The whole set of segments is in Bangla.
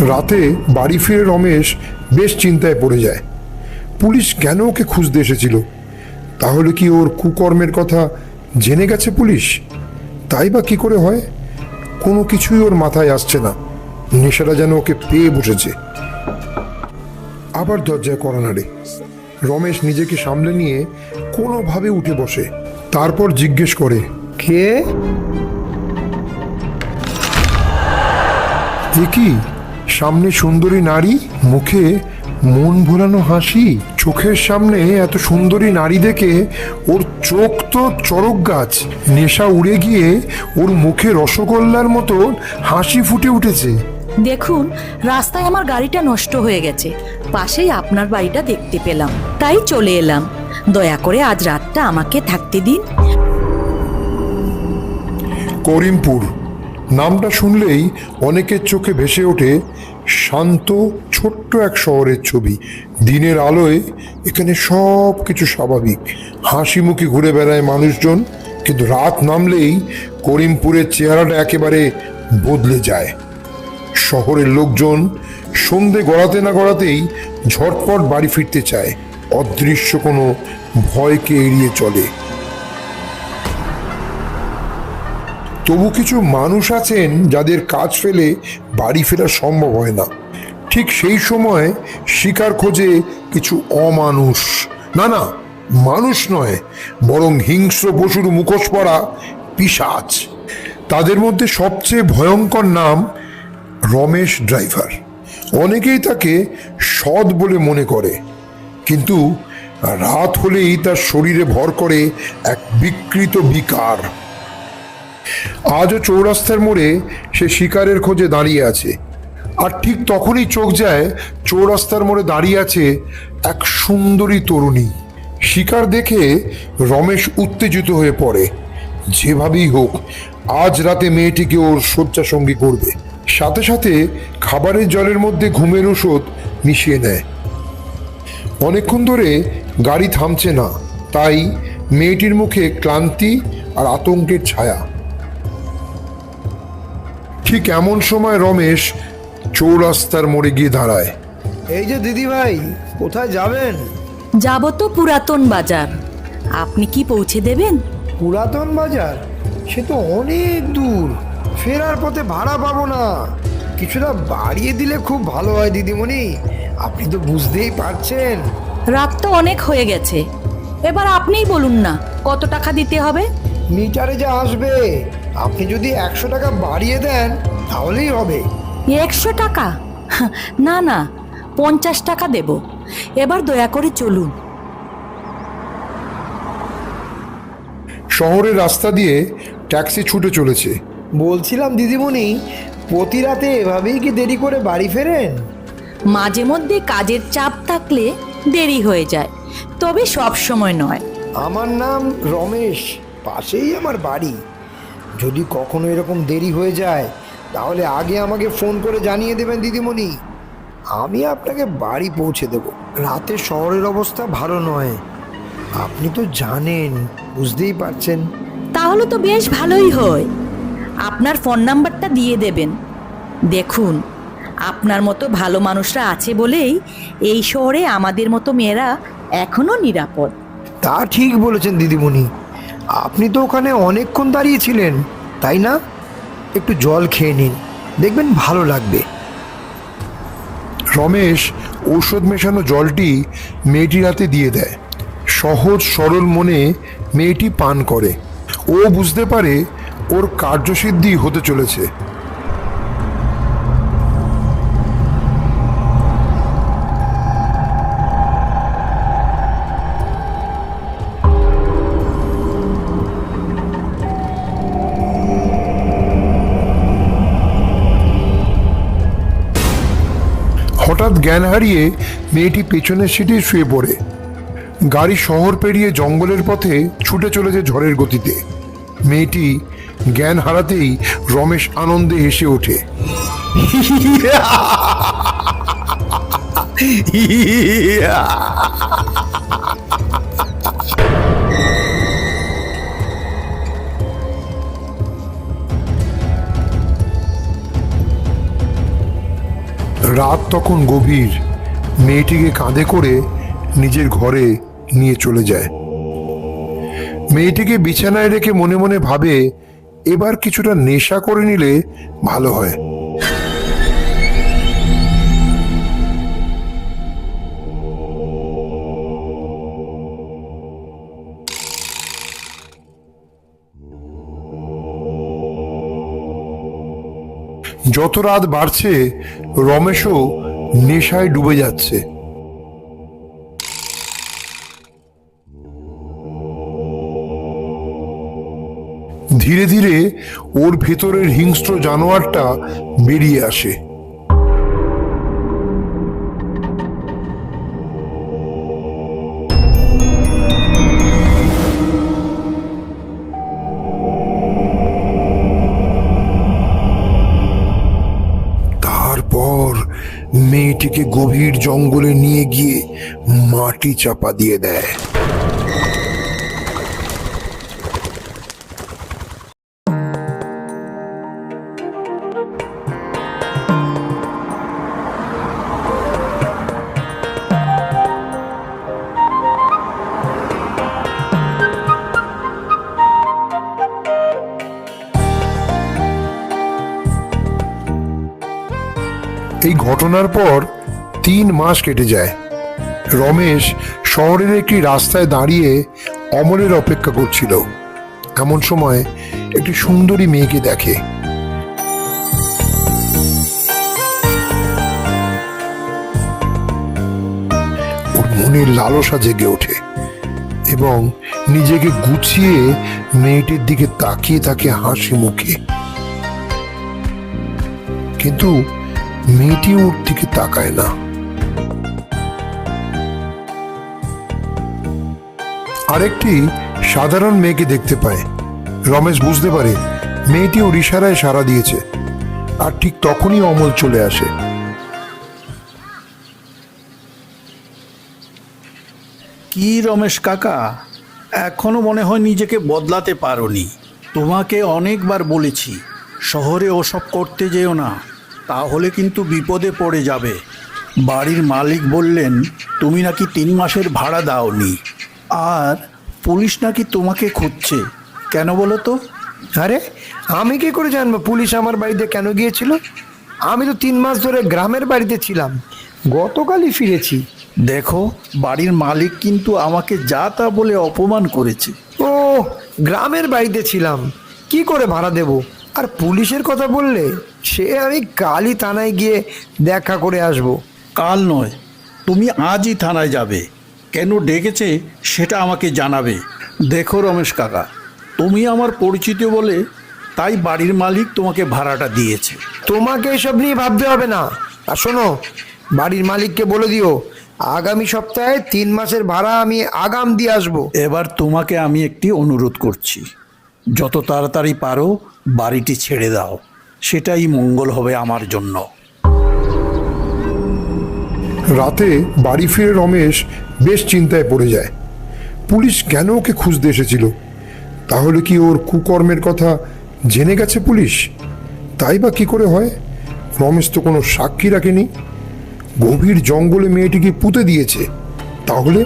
রাতে বাড়ি ফিরে রমেশ বেশ চিন্তায় পড়ে যায়। পুলিশ কেন ওকে খুঁজতে এসেছিল? তাহলে কি ওর কুকর্মের কথা জেনে গেছে পুলিশ? তাই বা কি করে হয়? কোনো কিছুই ওর মাথায় আসছে না। নেশাটা যেন ওকে পেয়ে বসেছে। আবার দরজায় করা নাড়ে। রমেশ নিজেকে সামলে নিয়ে কোনোভাবে উঠে বসে। তারপর জিজ্ঞেস করে, কে? কি? সামনে সুন্দরী নারী মুখে মন ভোলানো হাসি চোখের সামনে এত সুন্দরী নারী দেখে ওর চোখ তো চরক গাছ। নেশা উড়ে গিয়ে ওর মুখে রসগোল্লার মতো হাসি ফুটে উঠেছে। দেখুন রাস্তায় আমার গাড়িটা নষ্ট হয়ে গেছে। পাশেই আপনার বাড়িটা দেখতে পেলাম। তাই চলে এলাম। দয়া করে আজ রাতটা আমাকে থাকতে দিন। করিমপুর। নামটা শুনলেই অনেকের চোখে ভেসে ওঠে শান্ত, ছোট্ট এক শহরের ছবি। দিনের আলোয় এখানে সব কিছু স্বাভাবিক। হাসি মুখে ঘুরে বেড়ায় মানুষজন, কিন্তু রাত নামলেই করিমপুরের চেহারাটা একেবারে বদলে যায়। শহরের লোকজন সন্ধে গড়াতে না গড়াতেই ঝটপট বাড়ি ফিরতে চায়। অদৃশ্য কোনো ভয়কে এড়িয়ে চলে। তবু কিছু মানুষ আছেন যাদের কাজ ফেলে বাড়ি ফেরা সম্ভব হয় না। ঠিক সেই সময় শিকার খোঁজে কিছু অমানুষ। না না, মানুষ নয়, বরং হিংস্র পশুর মুখোশ পরা পিশাচ। তাদের মধ্যে সবচেয়ে ভয়ঙ্কর নাম রমেশ ড্রাইভার। অনেকেই তাকে সৎ বলে মনে করে, কিন্তু রাত হলেই তার শরীরে ভর করে এক বিকৃত বিকার। আজও চৌরাস্তার মোড়ে সে শিকারের খোঁজে দাঁড়িয়ে আছে। আর ঠিক তখনই চোখ যায় চৌরাস্তার মোড়ে দাঁড়িয়ে আছে এক সুন্দরী তরুণী। শিকার দেখে রমেশ উত্তেজিত হয়ে পড়ে। যেভাবেই হোক, আজ রাতে মেয়েটিকে ওর শয্যা সঙ্গী করবে। সাথে সাথে খাবারের জলের মধ্যে ঘুমের ওষুধ মিশিয়ে নেয়। অনেকক্ষণ ধরে গাড়ি থামছে না, তাই মেয়েটির মুখে ক্লান্তি আর আতঙ্কের ছায়া। ঠিক এমন সময় রমেশ চৌরাস্তার মোড়ে গিয়ে দাঁড়ায়। এই যে দিদি ভাই কোথায় যাবেন? যাব তো পুরাতন বাজার। আপনি কি পৌঁছে দেবেন? পুরাতন বাজার? সে তো অনেক দূর। ফেরার পথে ভাড়া পাবো না। কিছুটা বাড়িয়ে দিলে খুব ভালো হয় দিদিমণি। আপনি তো বুঝতেই পারছেন। রাত তো অনেক হয়ে গেছে। এবার আপনিই বলুন না কত টাকা দিতে হবে? মিটারে যা আসবে। আপনি যদি একশো টাকা বাড়িয়ে দেন তাহলেই হবে। একশো টাকা? না না পঞ্চাশ টাকা দেব। এবার দয়া করে চলুন। শহরের রাস্তা দিয়ে ট্যাক্সি ছুটে চলেছে। বলছিলাম দিদিমণি প্রতি রাতে এভাবেই কি দেরি করে বাড়ি ফেরেন? মাঝে মধ্যে কাজের চাপ থাকলে দেরি হয়ে যায় তবে সব সময় নয়। আমার নাম রমেশ পাশেই আমার বাড়ি। যদি কখনো এরকম দেরি হয়ে যায় তাহলে আগে আমাকে ফোন করে জানিয়ে দেবেন দিদিমণি। আমি আপনাকে বাড়ি পৌঁছে দেব। রাতে শহরের অবস্থা ভালো নয়। আপনি তো জানেন বুঝতেই পারছেন। তাহলে তো বেশ ভালোই হয়। আপনার ফোন নাম্বারটা দিয়ে দেবেন। দেখুন আপনার মতো ভালো মানুষরা আছে বলেই এই শহরে আমাদের মতো মেয়েরা এখনও নিরাপদ। তা ঠিক বলেছেন দিদিমণি। আপনি তো ওখানে অনেকক্ষণ দাঁড়িয়েছিলেন, তাই না? একটু জল খেয়ে নিন, দেখবেন ভালো লাগবে। রমেশ ঔষধ মেশানো জলটি মেয়েটির হাতে দিয়ে দেয়। সহজ সরল মনে মেয়েটি পান করে। ও বুঝতে পারে ওর কার্যসিদ্ধি হতে চলেছে। হঠাৎ জ্ঞান হারিয়ে মেয়েটি পেছনের সিটে শুয়ে পড়ে। গাড়ি শহর পেরিয়ে জঙ্গলের পথে ছুটে চলেছে ঝড়ের গতিতে। মেয়েটি জ্ঞান হারাতেই রমেশ আনন্দে হেসে ওঠে। রাত তখন গভীর। মেয়েটিকে কাঁধে করে নিজের ঘরে নিয়ে চলে যায়। মেয়েটিকে বিছানায় রেখে মনে মনে ভাবে, এবার কিছুটা নেশা করে নিলে ভালো হয়। যত রাত বাড়ছে, রমেশও নেশায় ডুবে যাচ্ছে। ধীরে ধীরে ওর ভেতরের হিংস্র জানোয়ারটা বেরিয়ে আসে। মেয়েটিকে গভীর জঙ্গলে নিয়ে গিয়ে মাটি চাপা দিয়ে দেয়। এই ঘটনার পর তিন মাস কেটে যায়। রমেশ শহরের একটি রাস্তায় দাঁড়িয়ে অমলের অপেক্ষা করছিল। এমন সময় একটি সুন্দরী মেয়েকে দেখে। ওর মনের লালসা জেগে ওঠে এবং নিজেকে গুছিয়ে মেয়েটির দিকে তাকিয়ে থাকে হাসি মুখে। কিন্তু মেয়েটি ওর দিকে তাকায় না। আরেকটি সাধারণ মেয়েকে দেখতে পায়। রমেশ বুঝতে পারে মেয়েটি ওর ইশারায় সাড়া দিয়েছে। আর ঠিক তখনই অমল চলে আসে। কি রমেশ কাকা? এখনও মনে হয় নিজেকে বদলাতে পারোনি। তোমাকে অনেকবার বলেছি, শহরে ওসব করতে যেও না। তাহলে কিন্তু বিপদে পড়ে যাবে। বাড়ির মালিক বললেন তুমি নাকি তিন মাসের ভাড়া দাওনি। আর পুলিশ নাকি তোমাকে খুঁজছে। কেন বলো তো? আরে আমি কি করে জানব পুলিশ আমার বাড়িতে কেন গিয়েছিল? আমি তো তিন মাস ধরে গ্রামের বাড়িতে ছিলাম। গতকালই ফিরেছি। দেখো বাড়ির মালিক কিন্তু আমাকে যা তা বলে অপমান করেছে। ও গ্রামের বাড়িতে ছিলাম। কি করে ভাড়া দেব? আর পুলিশের কথা বললে সে আমি কালই থানায় গিয়ে দেখা করে আসব। কাল নয় তুমি আজই থানায় যাবে। কেন ডেকেছে সেটা আমাকে জানাবে। দেখো রমেশ কাকা তুমি আমার পরিচিত বলে তাই বাড়ির মালিক তোমাকে ভাড়াটা দিয়েছে। তোমাকে এসব নিয়ে ভাবতে হবে না। আর শোনো বাড়ির মালিককে বলে দিও আগামী সপ্তাহে তিন মাসের ভাড়া আমি আগাম দিয়ে আসব। এবার তোমাকে আমি একটি অনুরোধ করছি। যত তাড়াতাড়ি পারো, বাড়িটি ছেড়ে দাও। সেটাই মঙ্গল হবে আমার জন্য। রাতে বাড়ি ফিরে রমেশ বেশ চিন্তায় পড়ে যায়। পুলিশ কেন ওকে খুঁজতে এসেছিল? তাহলে কি ওর কুকর্মের কথা জেনে গেছে পুলিশ? তাই বা কি করে হয়? রমেশ তো কোনো সাক্ষী রাখেনি। গভীর জঙ্গলে মেয়েটিকে পুঁতে দিয়েছে। তাহলে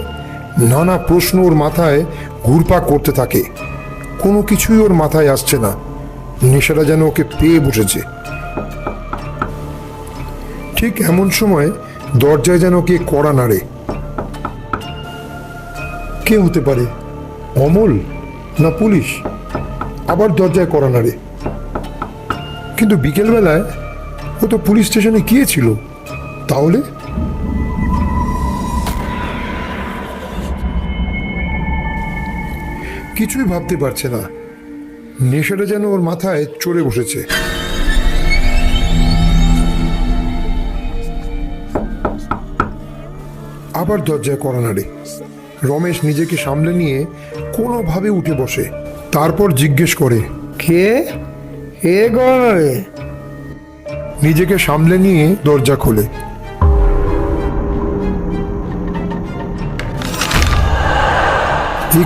নানা প্রশ্ন ওর মাথায় ঘুরপাক করতে থাকে। কোনো কিছুই ওর মাথায় আসছে না। নেশাটা যেন ওকে পেয়ে বসেছে। ঠিক এমন সময় দরজায় যেন কে কড়া নাড়ে। কে হতে পারে? অমল না পুলিশ? আবার দরজায় কড়া নাড়ে। কিন্তু বিকেলবেলায় ও তো পুলিশ স্টেশনে গিয়েছিল। তাহলে? কিছুই ভাবতে পারছে না। নেশাটা যেন ওর মাথায় চড়ে বসেছে। আবার দরজায় নাড়ে। রমেশ নিজেকে সামলে নিয়ে কোনোভাবে উঠে বসে। তারপর জিজ্ঞেস করে, কে? এ গয় নিজেকে সামলে নিয়ে দরজা খোলে।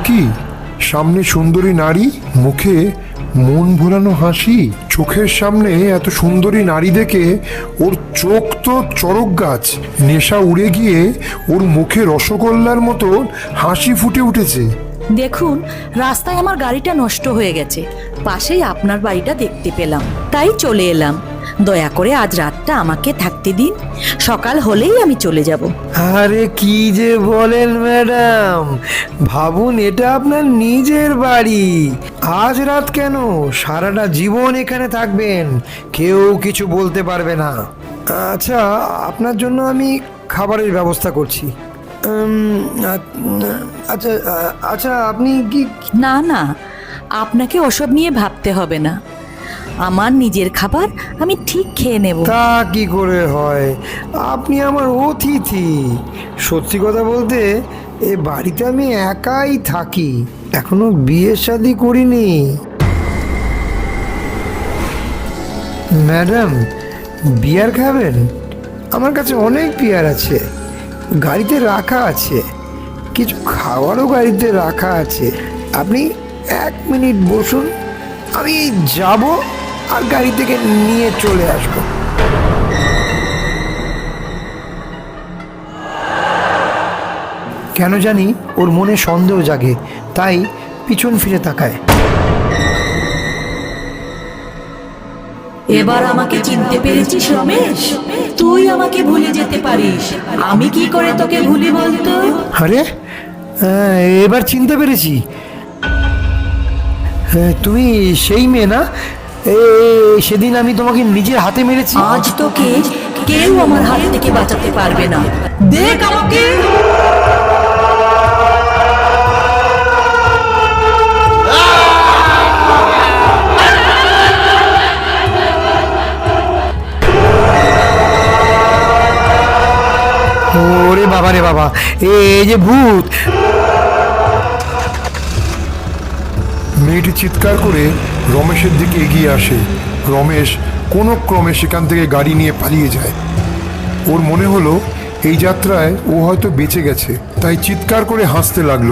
কি? সামনে সুন্দরী নারী, মুখে মন ভোলানো হাসি, চোখের সামনে এত সুন্দরী নারী দেখে ওর চোখ তো চরক গাছ। নেশা উড়ে গিয়ে ওর মুখে রসগোল্লার মতো হাসি ফুটে উঠেছে। দেখুন, রাস্তায় আমার গাড়িটা নষ্ট হয়ে গেছে। পাশেই আপনার বাড়িটা দেখতে পেলাম। তাই চলে এলাম। দয়া করে আজ রাতটা আমাকে থাকতে দিন। সকাল হলেই আমি চলে যাব। আরে কি যে বলেন ম্যাডাম? ভাবুন এটা আপনার নিজের বাড়ি। আজ রাত কেন? সারাটা জীবন এখানে থাকবেন। কেউ কিছু বলতে পারবে না। আচ্ছা আপনার জন্য আমি খাবারের ব্যবস্থা করছি। আচ্ছা আচ্ছা আপনি কি না না আপনাকে ওসব নিয়ে ভাবতে হবে না। আমার নিজের খাবার আমি ঠিক খেয়ে নেব। তা কি করে হয়? আপনি আমার অতিথি। সত্যি কথা বলতে, এ বাড়িতে আমি একাই থাকি। এখনও বিয়ে শাদি করিনি। ম্যাডাম, বিয়ার খাবেন? আমার কাছে অনেক বিয়ার আছে। গাড়িতে রাখা আছে। কিছু খাওয়ারও গাড়িতে রাখা আছে। আপনি এক মিনিট বসুন। আমি যাব। আর গাড়ি থেকে নিয়ে চলে আসব। কেন জানি ওর মনে সন্দেহ জাগে তাই পিছন ফিরে তাকায়। এবার আমাকে চিনতে পেরেছিস রমেশ? তুই আমাকে ভুলে যেতে পারিস। আমি কি করে তোকে ভুলি বলতো? আরে হ্যাঁ, এবার চিনতে পেরেছি। হ্যাঁ, তুমি সেই মেয়ে না? সেদিন আমি তোমাকে নিজের হাতে মেরেছি। আজ তোকে কেউ আমার হাত থেকে বাঁচাতে পারবে না। দেখ আমাকে। ওরে বাবা রে বাবা এ এই যে ভূত। মেয়েটি চিৎকার করে রমেশের দিকে এগিয়ে আসে। রমেশ কোনো ক্রমে সেখান থেকে গাড়ি নিয়ে পালিয়ে যায়। ওর মনে হলো এই যাত্রায় ও হয়তো বেঁচে গেছে, তাই চিৎকার করে হাসতে লাগল।